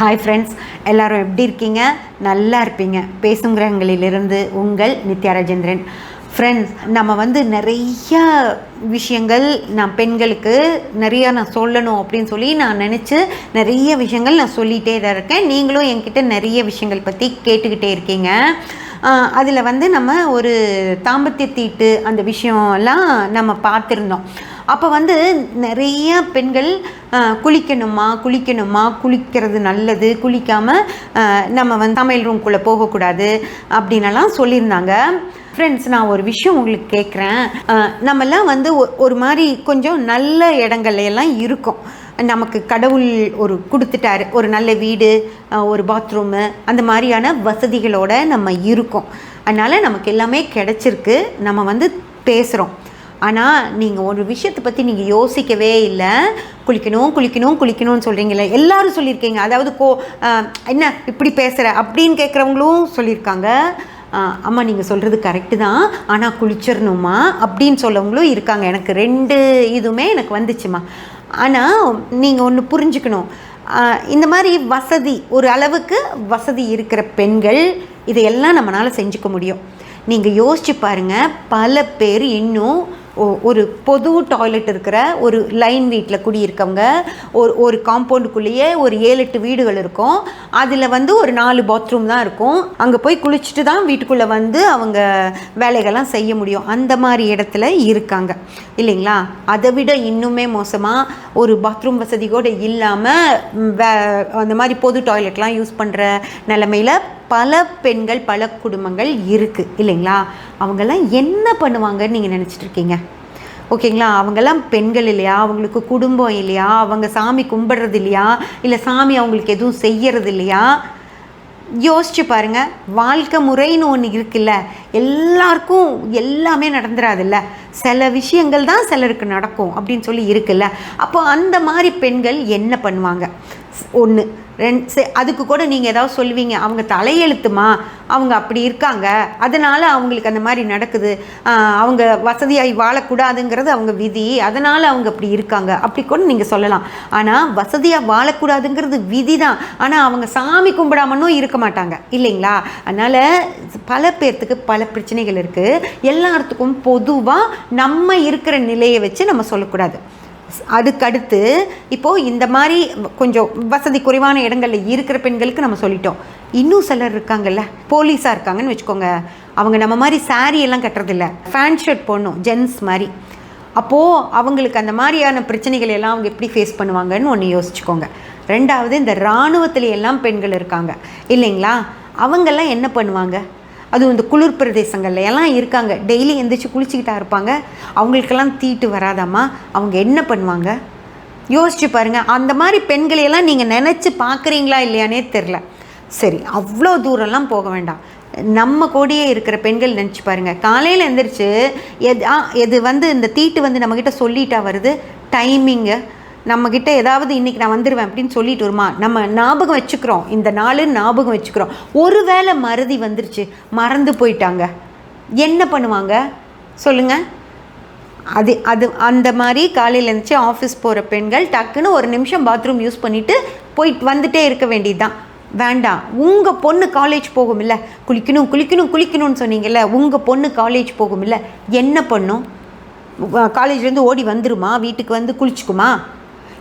Hi friends எல்லோரும் எப்படி இருக்கீங்க? நல்லா இருப்பீங்க. பேசுங்கிறவங்களிலிருந்து உங்கள் நித்யா ராஜேந்திரன். ஃப்ரெண்ட்ஸ் நம்ம வந்து நிறைய விஷயங்கள் நான் பெண்களுக்கு நிறையா நான் சொல்லணும் அப்படின்னு சொல்லி நான் நினச்சி நிறைய விஷயங்கள் நான் சொல்லிகிட்டே தான் இருக்கேன். நீங்களும் என்கிட்ட நிறைய விஷயங்கள் பற்றி கேட்டுக்கிட்டே இருக்கீங்க. அதில் வந்து நம்ம ஒரு தாம்பத்திய தீட்டு அந்த விஷயம்லாம் நம்ம பார்த்துருந்தோம். அப்போ வந்து நிறைய பெண்கள் குளிக்கணுமா குளிக்கணுமா குளிக்கிறது நல்லது குளிக்காமல் நம்ம வந்து சமையல் ரூம்குள்ளே போகக்கூடாது அப்படின்னலாம் சொல்லியிருந்தாங்க. ஃப்ரெண்ட்ஸ் நான் ஒரு விஷயம் உங்களுக்கு கேட்குறேன் நம்மெல்லாம் வந்து ஒ- ஒரு மாதிரி கொஞ்சம் நல்ல இடங்கள்ல எல்லாம் நமக்கு கடவுள் ஒரு கொடுத்துட்டாரு. ஒரு நல்ல வீடு ஒரு பாத்ரூமு அந்த மாதிரியான வசதிகளோட நம்ம இருக்கோம். அதனால் நமக்கு எல்லாமே கிடச்சிருக்கு. நம்ம வந்து பேசுகிறோம் ஆனால் நீங்கள் ஒரு விஷயத்தை பற்றி நீங்கள் யோசிக்கவே இல்லை. குளிக்கணும் குளிக்கணும் குளிக்கணும்னு சொல்கிறீங்களே எல்லாரும் சொல்லியிருக்கீங்க. அதாவது கோ என்ன இப்படி பேசுகிற அப்படின்னு கேட்குறவங்களும் சொல்லியிருக்காங்க. ஆமாம் அம்மா நீங்கள் சொல்கிறது கரெக்டு தான். ஆனால் குளிச்சிடணுமா அப்படின்னு சொல்லவங்களும் இருக்காங்க. எனக்கு ரெண்டு இதுவுமே எனக்கு வந்துச்சுமா. ஆனால் நீங்கள் ஒன்று புரிஞ்சுக்கணும். இந்த மாதிரி வசதி ஒரு அளவுக்கு வசதி இருக்கிற பெண்கள் இதையெல்லாம் நம்மளால் செஞ்சுக்க முடியும். நீங்கள் யோசிச்சு பாருங்கள் பல பேர் இன்னும் ஒரு பொது டாய்லெட் இருக்கிற ஒரு லைன் வீட்டில் குடியிருக்கவங்க ஒரு ஒரு காம்பவுண்டுக்குள்ளேயே ஒரு ஏழு எட்டு வீடுகள் இருக்கும். அதில் வந்து ஒரு நாலு பாத்ரூம் தான் இருக்கும். அங்கே போய் குளிச்சுட்டு தான் வீட்டுக்குள்ளே வந்து அவங்க வேலைகள்லாம் செய்ய முடியும். அந்த மாதிரி இடத்துல இருக்காங்க. இல்லைங்களா? அதை விட இன்னுமே மோசமாக ஒரு பாத்ரூம் வசதி கூட இல்லாமல் வே அந்த மாதிரி பொது டாய்லெட்லாம் யூஸ் பண்ணுற நிலமையில பல பெண்கள் பல குடும்பங்கள் இருக்குது இல்லைங்களா? அவங்கெல்லாம் என்ன பண்ணுவாங்கன்னு நீங்கள் நினச்சிட்டு இருக்கீங்க? ஓகேங்களா? அவங்கெல்லாம் பெண்கள் இல்லையா? அவங்களுக்கு குடும்பம் இல்லையா? அவங்க சாமி கும்பிடுறது இல்லையா? இல்லை சாமி அவங்களுக்கு எதுவும் செய்யறது இல்லையா? யோசிச்சு பாருங்க. வாழ்க்கை முறைன்னு ஒன்று இருக்குல்ல. எல்லாருக்கும் எல்லாமே நடந்துடாதுல்ல சில விஷயங்கள் தான் சிலருக்கு நடக்கும் அப்படின்னு சொல்லி இருக்குல்ல. அப்போ அந்த மாதிரி பெண்கள் என்ன பண்ணுவாங்க? ஒன்று ரெண்டு சே அதுக்கு கூட நீங்கள் ஏதாவது சொல்லுவீங்க அவங்க தலையெழுத்துமா? அவங்க அப்படி இருக்காங்க. அதனால் அவங்களுக்கு அந்த மாதிரி நடக்குது. அவங்க வசதியாகி வாழக்கூடாதுங்கிறது அவங்க விதி. அதனால் அவங்க அப்படி இருக்காங்க. அப்படி கூட நீங்கள் சொல்லலாம். ஆனால் வசதியாக வாழக்கூடாதுங்கிறது விதி தான் ஆனால் அவங்க சாமி கும்பிடாமனும் இருக்க மாட்டாங்க. இல்லைங்களா? அதனால் பல பேர்த்துக்கு பல பிரச்சனைகள் இருக்குது எல்லாத்துக்கும் பொதுவாக நம்ம இருக்கிற நிலையை வச்சு நம்ம சொல்லக்கூடாது. அதுக்கடுத்து இப்போது இந்த மாதிரி கொஞ்சம் வசதி குறைவான இடங்களில் இருக்கிற பெண்களுக்கு நம்ம சொல்லிட்டோம். இன்னும் சிலர் இருக்காங்கல்ல போலீஸாக இருக்காங்கன்னு வச்சுக்கோங்க. அவங்க நம்ம மாதிரி சாரி எல்லாம் கட்டுறதில்ல. ஃபேண்ட் ஷர்ட் போடணும் ஜென்ஸ் மாதிரி. அப்போது அவங்களுக்கு அந்த மாதிரியான பிரச்சனைகள் எல்லாம் அவங்க எப்படி ஃபேஸ் பண்ணுவாங்கன்னு ஒன்று யோசிச்சுக்கோங்க. ரெண்டாவது இந்த இராணுவத்துல எல்லாம் பெண்கள் இருக்காங்க. இல்லைங்களா? அவங்கெல்லாம் என்ன பண்ணுவாங்க? அதுவும் இந்த குளிர் பிரதேசங்கள்ல எல்லாம் இருக்காங்க. டெய்லி எந்திரிச்சு குளிச்சுக்கிட்டா இருப்பாங்க. அவங்களுக்கெல்லாம் தீட்டு வராதாம்மா? அவங்க என்ன பண்ணுவாங்க? யோசிச்சு பாருங்கள் அந்த மாதிரி பெண்களையெல்லாம் நீங்கள் நினச்சி பார்க்குறீங்களா இல்லையானே தெரில சரி அவ்வளோ தூரம்லாம் போக வேண்டாம். நம்ம கூடயே இருக்கிற பெண்கள் நினச்சி பாருங்கள் காலையில் எந்திரிச்சு எது ஆ எது வந்து இந்த தீட்டு வந்து நம்மக்கிட்ட சொல்லிட்டா வருது? டைமிங்கு நம்மக்கிட்ட ஏதாவது இன்னைக்கு நான் வந்துடுவேன் அப்படின்னு சொல்லிட்டு வருமா? நம்ம ஞாபகம் வச்சுக்கிறோம். இந்த நாள் ஞாபகம் வச்சுக்கிறோம். ஒருவேளை மறதி வந்துருச்சு. மறந்து போயிட்டாங்க. என்ன பண்ணுவாங்க? சொல்லுங்கள் அது அது அந்த மாதிரி காலையில் இருந்துச்சு ஆஃபீஸ் போகிற பெண்கள் டக்குன்னு ஒரு நிமிஷம் பாத்ரூம் யூஸ் பண்ணிவிட்டு போயிட்டு வந்துட்டே இருக்க வேண்டியது தான் வேண்டாம். உங்கள் பொண்ணு காலேஜ் போகுமில்ல குளிக்கணும் குளிக்கணும் குளிக்கணும்னு சொன்னீங்கல்ல. உங்கள் பொண்ணு காலேஜ் போகுமில்ல என்ன பண்ணும்? காலேஜ்லேருந்து ஓடி வந்துருமா? வீட்டுக்கு வந்து குளிச்சுக்குமா?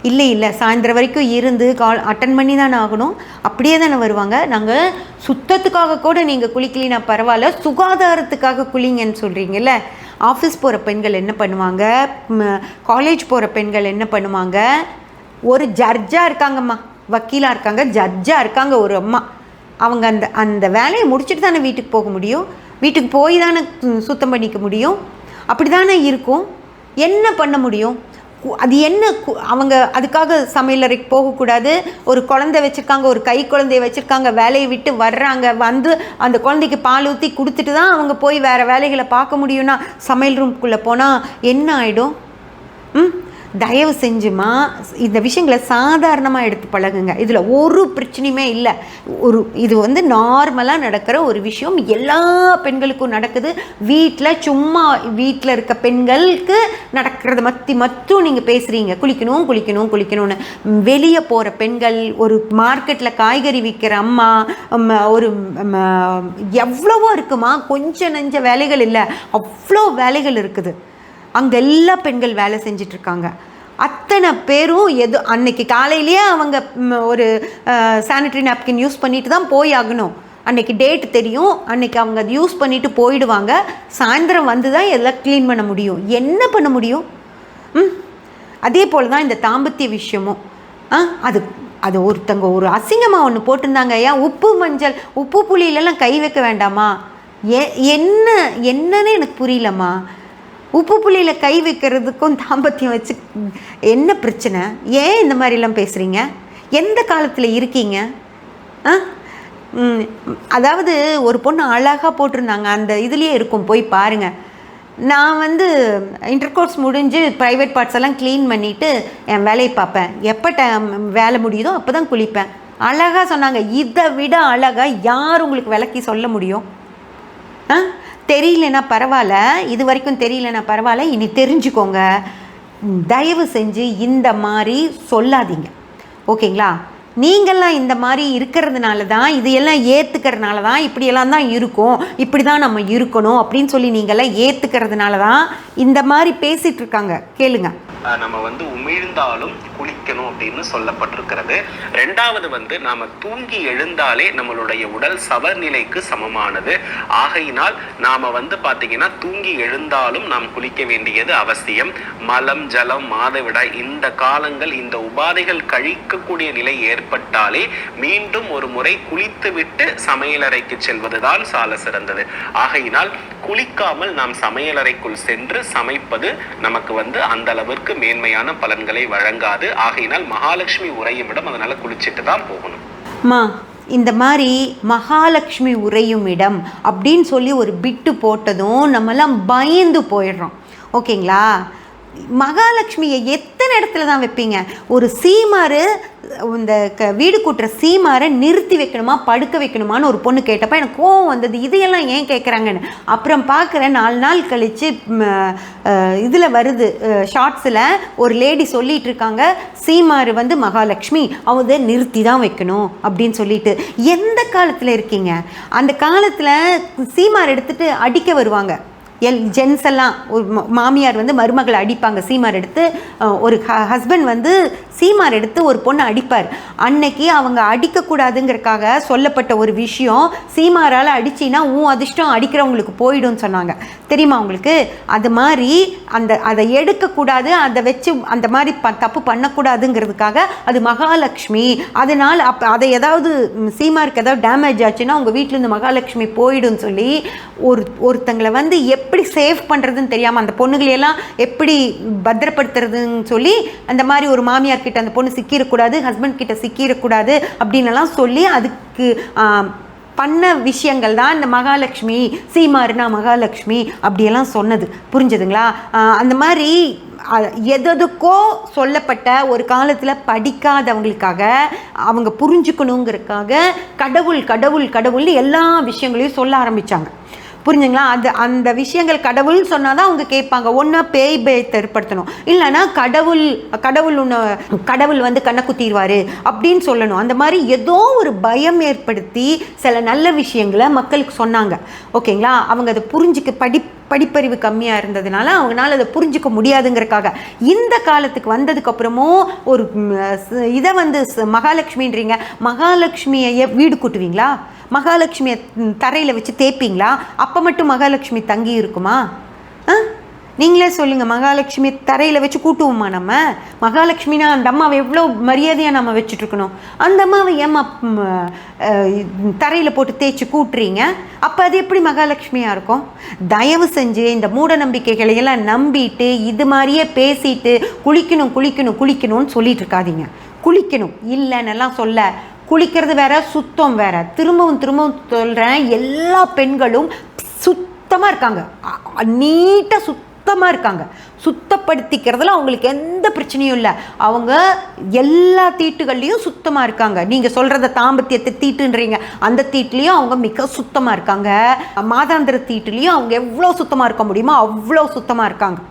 இல்லை இல்லை. சாயந்தரம் வரைக்கும் இருந்து கால் அட்டன் பண்ணி தானே ஆகணும். அப்படியே தானே வருவாங்க. நாங்கள் சுத்தத்துக்காக கூட நீங்கள் குளிக்கலினா பரவாயில்ல. சுகாதாரத்துக்காக குளிங்கன்னு சொல்கிறீங்கல்ல ஆஃபீஸ் போகிற பெண்கள் என்ன பண்ணுவாங்க? காலேஜ் போகிற பெண்கள் என்ன பண்ணுவாங்க? ஒரு ஜட்ஜாக இருக்காங்கம்மா. வக்கீலாக இருக்காங்க. ஜட்ஜாக இருக்காங்க ஒரு அம்மா. அவங்க அந்த அந்த வேலையை முடிச்சுட்டு தானே வீட்டுக்கு போக முடியும்? வீட்டுக்கு போய் தானே சுத்தம் பண்ணிக்க முடியும்? அப்படி தானே இருக்கும்? என்ன பண்ண முடியும்? அது என்ன கு- அவங்க அதுக்காக சமையலறைக்கு போகக்கூடாது. ஒரு குழந்தை வச்சுருக்காங்க ஒரு கை குழந்தைய வச்சுருக்காங்க வேலையை விட்டு வர்றாங்க வந்து அந்த குழந்தைக்கு பால் ஊற்றி கொடுத்துட்டு தான் அவங்க போய் வேறு வேலைகளை பார்க்க முடியும்னா சமையல் ரூம்குள்ளே போனால் என்ன ஆகிடும் ம்? தயவு செஞ்சுமா இந்த விஷயங்களை சாதாரணமாக எடுத்து பழகுங்க. இதில் ஒரு பிரச்சனையுமே இல்லை. ஒரு இது வந்து நார்மலாக நடக்கிற ஒரு விஷயம். எல்லா பெண்களுக்கும் நடக்குது. வீட்டில் சும்மா வீட்டில் இருக்க பெண்களுக்கு நடக்கிறத மத்தி மட்டும் நீங்கள் பேசுகிறீங்க குளிக்கணும் குளிக்கணும் குளிக்கணும்னு. வெளியே போகிற பெண்கள் ஒரு மார்க்கெட்டில் காய்கறி விற்கிற அம்மா ஒரு எவ்வளவோ இருக்குமா. கொஞ்சம் நெஞ்ச வேலைகள் இல்லை. அவ்வளோ வேலைகள் இருக்குது. அங்கே எல்லா பெண்கள் வேலை செஞ்சிட்ருக்காங்க. அத்தனை பேரும் எது அன்னைக்கு காலையிலேயே அவங்க ஒரு சானிட்ரி நாப்கின் யூஸ் பண்ணிட்டு தான் போய் ஆகணும். அன்னைக்கு டேட் தெரியும். அன்னைக்கு அவங்க அதை யூஸ் பண்ணிட்டு போயிடுவாங்க. சாயந்தரம் வந்து தான் எல்லாம் க்ளீன் பண்ண முடியும். என்ன பண்ண முடியும்? ம்? அதே போல் தான் இந்த தாம்பத்திய விஷயமும். ஆ அது அது ஒருத்தங்க ஒரு அசிங்கமாக ஒன்று போட்டிருந்தாங்க. ஏன் உப்பு மஞ்சள் உப்பு புளியிலலாம் கை வைக்க வேண்டாமா? ஏ என்ன என்னன்னு எனக்கு புரியலம்மா. உப்பு புளியில் கை வைக்கிறதுக்கும் தாம்பத்தியம் வச்சு என்ன பிரச்சனை? ஏன் இந்த மாதிரிலாம் பேசுகிறீங்க எந்த காலத்தில் இருக்கீங்க? ஆ? அதாவது ஒரு பொண்ணு அழகாக போட்டிருந்தாங்க. அந்த இதுலேயே இருக்கும். போய் பாருங்கள் நான் வந்து இன்டர் கோர்ஸ் முடிஞ்சு ப்ரைவேட் பார்ட்ஸ் எல்லாம் க்ளீன் பண்ணிவிட்டு என் வேலையை பார்ப்பேன். எப்போ டைம் வேலை முடியுதோ அப்போ தான் குளிப்பேன். அழகாக சொன்னாங்க. இதை விட அழகாக யார் உங்களுக்கு விளக்கி சொல்ல முடியும்? ஆ? தெரியலனா பரவாயில்ல இது வரைக்கும் தெரியலனா பரவாயில்ல இனி தெரிஞ்சுக்கோங்க. தயவு செஞ்சு இந்த மாதிரி சொல்லாதீங்க. ஓகேங்களா? நீங்கள்லாம் இந்த மாதிரி இருக்கிறதுனால தான் இதையெல்லாம் ஏற்றுக்கிறதுனால தான் இப்படியெல்லாம் தான் இருக்கும் இப்படி தான் நம்ம இருக்கணும் அப்படின்னு சொல்லி நீங்கள்லாம் ஏற்றுக்கிறதுனால தான் இந்த மாதிரி பேசிகிட்டு இருக்காங்க. கேளுங்க. நம்ம வந்து உமிழ்ந்தாலும் குளிக்கணும் அப்படின்னு சொல்லப்பட்டிருக்கிறது. ரெண்டாவது வந்து நாம தூங்கி எழுந்தாலே நம்மளுடைய உடல் சவநிலைக்கு சமமானது. ஆகையினால் நாம வந்து பாத்தீங்கன்னா தூங்கி எழுந்தாலும் நாம் குளிக்க வேண்டியது அவசியம். மலம் ஜலம் மாதவிடாய் இந்த காலங்கள் இந்த உபாதைகள் கழிக்கக்கூடிய நிலை ஏற்பட்டாலே மீண்டும் ஒரு முறை குளித்துவிட்டு சமையலறைக்கு செல்வதுதான் சால சிறந்தது. ஆகையினால் குளிக்காமல் நாம் சமையலறைக்குள் சென்று சமைப்பது நமக்கு வந்து அந்த அளவிற்கு மேன்மையான பலன்களை வழங்காது. ஆக ஆகையினால் மகாலட்சுமி உரையும் இடம் அதனால் குளிச்சுட்டு தான் போகணும். மா இந்த மாதிரி மகாலட்சுமி உறையும் இடம் அப்படின்னு சொல்லி ஒரு பிட்டு போட்டதும் நம்மலாம் பயந்து போயிடுறோம். ஓகேங்களா? மகாலட்சுமியை எத்தனை இடத்துல தான் வைப்பீங்க? ஒரு சீமாறு இந்த க வீடு கூட்டுற சீமாரை நிறுத்தி வைக்கணுமா படுக்க வைக்கணுமான்னு ஒரு பொண்ணு கேட்டப்போ எனக்கு கோவம் வந்தது. இதையெல்லாம் ஏன் கேட்குறாங்கன்னு அப்புறம் பார்க்குறேன் நாலு நாள் கழித்து இதில் வருது ஷார்ட்ஸில் ஒரு லேடி சொல்லிகிட்டு இருக்காங்க சீமாறு வந்து மகாலட்சுமி அவங்க நிறுத்தி தான் வைக்கணும் அப்படின்னு சொல்லிட்டு. எந்த காலத்தில் இருக்கீங்க? அந்த காலத்தில் சீமார் எடுத்துகிட்டு அடிக்க வருவாங்க. எல் ஜென்ஸ் எல்லாம் ஒரு மாமியார் வந்து மருமகளை அடிப்பாங்க. சீமார் எடுத்து ஒரு ஹஸ்பண்ட் வந்து சீமார் எடுத்து ஒரு பொண்ணை அடிப்பார். அன்னைக்கு அவங்க அடிக்கக்கூடாதுங்கிறக்காக சொல்லப்பட்ட ஒரு விஷயம் சீமாரால் அடிச்சின்னா உன் அதிர்ஷ்டம் அடிக்கிறவங்களுக்கு போயிடும்னு சொன்னாங்க. தெரியுமா உங்களுக்கு? அது மாதிரி அந்த அதை எடுக்கக்கூடாது அதை வச்சு அந்த மாதிரி ப தப்பு பண்ணக்கூடாதுங்கிறதுக்காக அது மகாலட்சுமி. அதனால் அப்போ அதை ஏதாவது சீமாருக்கு ஏதாவது டேமேஜ் ஆச்சுன்னா உங்கள் வீட்டிலேருந்து மகாலட்சுமி போயிடும்னு சொல்லி ஒரு ஒருத்தங்களை வந்து எப் எப்படி சேவ் பண்ணுறதுன்னு தெரியாமல் அந்த பொண்ணுகளையெல்லாம் எப்படி பத்திரப்படுத்துறதுன்னு சொல்லி அந்த மாதிரி ஒரு மாமியார் கிட்ட அந்த பொண்ணு சிக்கிடக்கூடாது ஹஸ்பண்ட் கிட்ட சிக்கிடக்கூடாது அப்படின்னுலாம் சொல்லி அதுக்கு பண்ண விஷயங்கள் தான் இந்த மகாலட்சுமி சீமாருனா மகாலட்சுமி அப்படியெல்லாம் சொன்னது. புரிஞ்சுதுங்களா? அந்த மாதிரி அ- எதெதுக்கோ சொல்லப்பட்ட ஒரு காலத்தில் படிக்காதவங்களுக்காக அவங்க புரிஞ்சுக்கணுங்கிறதுக்காக கடவுள் கடவுள் கடவுள்னு எல்லா விஷயங்களையும் சொல்ல ஆரம்பித்தாங்க புரிஞ்சுங்களா? அது அந்த விஷயங்கள் கடவுள் சொன்னால் தான் அவங்க கேட்பாங்க. ஒன்றா பேய் பேயத்தை ஏற்படுத்தணும். இல்லைன்னா கடவுள் கடவுள் உன்னை கடவுள் வந்து கண்ணை குத்திடுவார் அப்படின்னு சொல்லணும். அந்த மாதிரி ஏதோ ஒரு பயம் ஏற்படுத்தி சில நல்ல விஷயங்களை மக்களுக்கு சொன்னாங்க. ஓகேங்களா? அவங்க அதை புரிஞ்சுக்க படி படிப்பறிவு கம்மியாக இருந்ததுனால அவங்களால அதை புரிஞ்சுக்க முடியாதுங்கிறக்காக இந்த காலத்துக்கு வந்ததுக்கு அப்புறமும் ஒரு இதை வந்து ஸ்- மகாலட்சுமின்றீங்க. மகாலட்சுமியை வீடு கூட்டுவீங்களா? மகாலட்சுமியை தரையில் வச்சு தேய்ப்பீங்களா? அப்போ மட்டும் மகாலட்சுமி தங்கி இருக்குமா? நீங்களே சொல்லுங்கள் மகாலட்சுமி தரையில் வச்சு கூட்டுவோமா நம்ம? மகாலட்சுமினா அந்த அம்மாவை எவ்வளோ மரியாதையாக நம்ம வச்சுட்ருக்கணும் அந்த அம்மாவை ஏம்மா தரையில் போட்டு தேய்ச்சி கூட்டுறீங்க? அப்போ அது எப்படி மகாலட்சுமியாக இருக்கும்? தயவு செஞ்சு இந்த மூட நம்பிக்கைகளை எல்லாம் நம்பிட்டு இது மாதிரியே பேசிட்டு குளிக்கணும் குளிக்கணும் குளிக்கணும்னு சொல்லிட்டு இருக்காதீங்க. குளிக்கணும். இல்லைன்னெல்லாம் சொல்ல. குளிக்கிறது வேற சுத்தம் வேற. திரும்பவும் திரும்பவும் சொல்கிறேன் எல்லா பெண்களும் சுத்தமாக இருக்காங்க. நீட்டாக சுத் சுத்தமாக இருக்காங்க. சுத்தப்படுத்திக்கிறதுல அவங்களுக்கு எந்த பிரச்சனையும் இல்லை. அவங்க எல்லா தீட்டுகள்லேயும் சுத்தமாக இருக்காங்க. நீங்கள் சொல்கிறத தாம்பத்தியத்தை தீட்டுன்றீங்க. அந்த தீட்டுலேயும் அவங்க மிக சுத்தமாக இருக்காங்க. மாதாந்திர தீட்டுலேயும் அவங்க எவ்வளோ சுத்தமாக இருக்க முடியுமோ அவ்வளோ சுத்தமாக இருக்காங்க.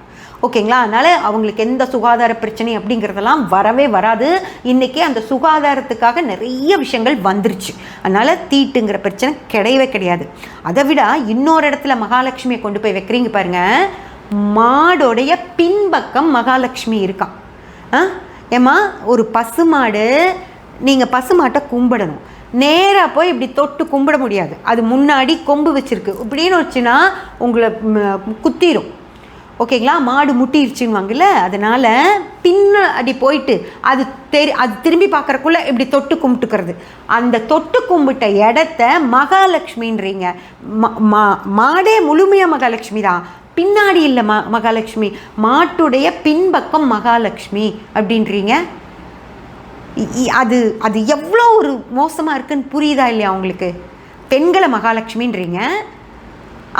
ஓகேங்களா? அதனால் அவங்களுக்கு எந்த சுகாதார பிரச்சனை அப்படிங்கிறதெல்லாம் வரவே வராது. இன்றைக்கி அந்த சுகாதாரத்துக்காக நிறைய விஷயங்கள் வந்துருச்சு. அதனால் தீட்டுங்கிற பிரச்சனை கிடையவே கிடையாது. அதை விட இன்னொரு இடத்துல மகாலட்சுமியை கொண்டு போய் வைக்கிறீங்க பாருங்கள் மாடோடைய பின்பக்கம் மகாலட்சுமி இருக்கான் ஆ? ஏம்மா ஒரு பசுமாடு நீங்கள் பசுமாட்டை கும்பிடணும். நேராக போய் இப்படி தொட்டு கும்பிட முடியாது. அது முன்னாடி கொம்பு வச்சுருக்கு. இப்படின்னு வச்சுன்னா உங்களை குத்திரும். ஓகேங்களா? மாடு முட்டிருச்சுன்னுவாங்கல்ல? அதனால் பின்னாடி போயிட்டு அது தெரி அது திரும்பி பார்க்குறக்குள்ள இப்படி தொட்டு கும்பிட்டுக்கிறது. அந்த தொட்டு கும்பிட்ட இடத்த மகாலட்சுமின்றீங்க. ம- மா- மாடே முழுமையாக மகாலட்சுமி தான். பின்னாடி இல்லை ம மகாலட்சுமி. மாட்டுடைய பின்பக்கம் மகாலட்சுமி அப்படின்றீங்க. அது அது எவ்வளோ ஒரு மோசமாக இருக்குன்னு புரியுதா இல்லையா உங்களுக்கு? பெண்களை மகாலட்சுமின்றீங்க.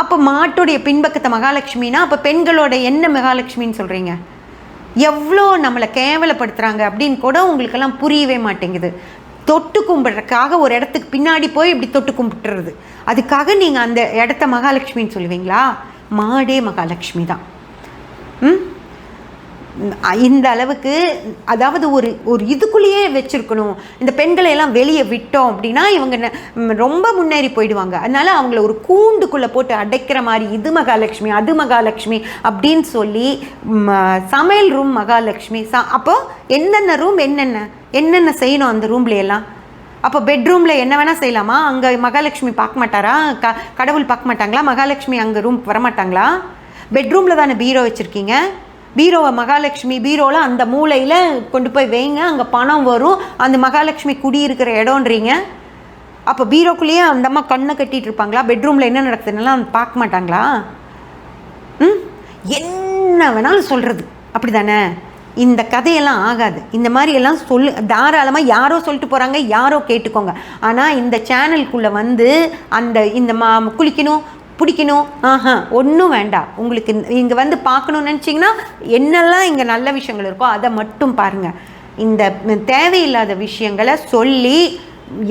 அப்போ மாட்டுடைய பின்பக்கத்தை மகாலட்சுமினா அப்போ பெண்களோட என்ன மகாலட்சுமின்னு சொல்கிறீங்க எவ்வளோ நம்மளை கேவலப்படுத்துகிறாங்க அப்படின்னு கூட உங்களுக்கெல்லாம் புரியவே மாட்டேங்குது. தொட்டு கும்பிட்றதுக்காக ஒரு இடத்துக்கு பின்னாடி போய் இப்படி தொட்டு கும்பிட்டுறது. அதுக்காக நீங்கள் அந்த இடத்த மகாலட்சுமின்னு சொல்லுவீங்களா? மாடே மகாலட்சுமி தான். இந்த அளவுக்கு அதாவது ஒரு ஒரு இதுக்குள்ளேயே வச்சுருக்கணும். இந்த பெண்களை எல்லாம் வெளியே விட்டோம் அப்படின்னா இவங்க ரொம்ப முன்னேறி போயிடுவாங்க. அதனால் அவங்கள ஒரு கூண்டுக்குள்ளே போட்டு அடைக்கிற மாதிரி இது மகாலட்சுமி அது மகாலட்சுமி அப்படின்னு சொல்லி சமையல் ரூம் மகாலட்சுமி. ச அப்போது என்னென்ன ரூம் என்னென்ன என்னென்ன செய்யணும் அந்த ரூம்ல எல்லாம்? அப்போ பெட்ரூமில் என்ன வேணால் செய்யலாமா? அங்கே மகாலட்சுமி பார்க்க மாட்டாரா? க கடவுள் பார்க்க மாட்டாங்களா? மகாலட்சுமி அங்கே ரூம் வரமாட்டாங்களா? பெட்ரூமில் தானே பீரோ வச்சுருக்கீங்க? பீரோவை மகாலட்சுமி பீரோவில் அந்த மூலையில் கொண்டு போய் வைங்க அங்கே பணம் வரும். அந்த மகாலட்சுமி குடியிருக்கிற இடம்ன்றீங்க. அப்போ பீரோக்குள்ளேயே அந்த அம்மா கண்ணை கட்டிட்டு இருப்பாங்களா? பெட்ரூமில் என்ன நடக்குதுன்னெல்லாம் பார்க்க மாட்டாங்களா? ம்? என்ன வேணாலும் சொல்கிறது அப்படி தானே இந்த கதையெல்லாம் ஆகாது. இந்த மாதிரி எல்லாம் சொல்லு தாராளமாக யாரோ சொல்லிட்டு போகிறாங்க யாரோ கேட்டுக்கோங்க. ஆனால் இந்த சேனலுக்குள்ளே வந்து அந்த இந்த மா குளிக்கணும் பிடிக்கணும் ஆஹா ஒன்றும் வேண்டாம். உங்களுக்கு இங்கே வந்து பார்க்கணும்னு நினச்சிங்கன்னா என்னெல்லாம் இங்கே நல்ல விஷயங்கள் இருக்கோ அதை மட்டும் பாருங்கள் இந்த தேவையில்லாத விஷயங்களை சொல்லி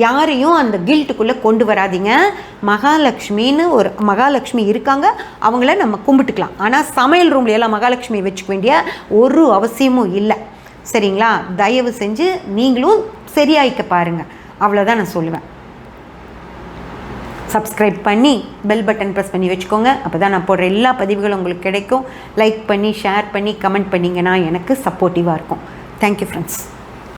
யாரையும் அந்த கில்ட்டுக்குள்ளே கொண்டு வராதீங்க. மகாலட்சுமின்னு ஒரு மகாலட்சுமி இருக்காங்க. அவங்கள நம்ம கும்பிட்டுக்கலாம். ஆனால் சமையல் ரூம்லையெல்லாம் எல்லாம் மகாலட்சுமி வச்சுக்க வேண்டிய ஒரு அவசியமும் இல்லை. சரிங்களா? தயவு செஞ்சு நீங்களும் சரியாயிக்க பாருங்கள் அவ்வளோதான் நான் சொல்லுவேன். சப்ஸ்கிரைப் பண்ணி பெல் பட்டன் ப்ரெஸ் பண்ணி வச்சுக்கோங்க. அப்போ தான் நான் போடுற எல்லா பதிவுகளும் உங்களுக்கு கிடைக்கும். லைக் பண்ணி ஷேர் பண்ணி கமெண்ட் பண்ணிங்கன்னா எனக்கு சப்போர்ட்டிவாக இருக்கும். Thank you friends